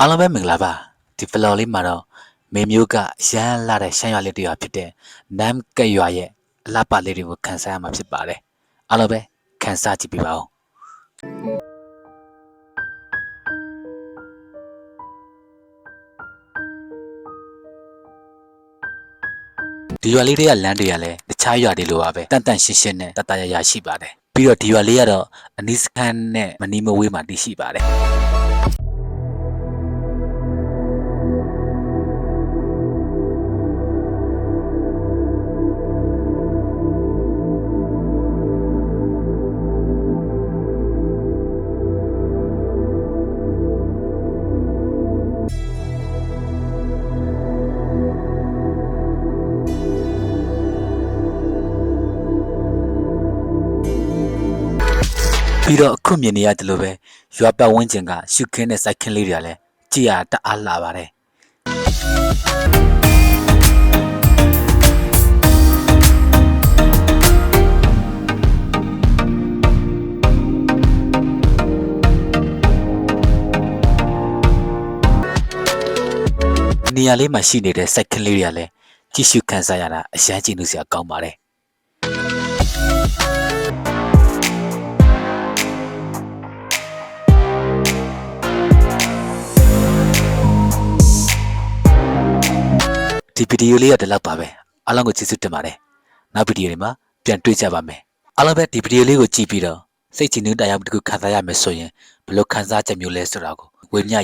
အားလုံးပဲမင်္ဂလာပါဒီဖလော်လေးမှာတော့မေမျိုးကရမ်းလာတဲ့ရှမ်းရွာလေးတစ်ရွာဖြစ်တဲ့နမ်ကက်ရွာရဲ့အလှပလေးတွေကိုခန်းစားရမှာဖြစ်ပါတယ်အားလုံးပဲခန်းစားကြည့်ပြပါဦးဒီရွာလေးတွေကလမ်းတွေကလည်းတခြားရွာတွေလိုပါပဲတန်တန်ရှင်းရှင်းနဲ့တတရရရှိပါတယ်ပြီးတော့ဒီရွာလေးကတော့အနီးစခန်းနဲ့မနီးမဝေးမှာတည်ရှိပါတယ် ပြီးတော့အခုမြင်နေရတယ်လို့ပဲရွာပတ်ဝန်းကျင်ကရှုခင်းတဲ့စိုက်ခင်းလေးတွေကလည်းကြည်ရတအားလာပါတယ်နေရာလေးမှာရှိနေတဲ့စိုက်ခင်းလေးတွေကလည်းကြည့်ရှုခန်းစားရတာအရန်ကြည့်လို့စရာကောင်းပါတယ် ဒီဗီဒီယိုလေးကဒီလောက်ပါပဲအားလုံးကိုကျေးဇူးတင်ပါတယ်နောက်ဗီဒီယိုတွေမှာပြန်တွေ့ကြပါမယ်အားလုံးပဲဒီဗီဒီယိုလေးကိုကြည့်ပြီးတော့စိတ်ချနှွမ်းတရားမှုတစ်ခုခံစားရမယ်ဆိုရင်ဘယ်လိုခံစားချက်မျိုးလဲဆိုတာကိုဝေမျှ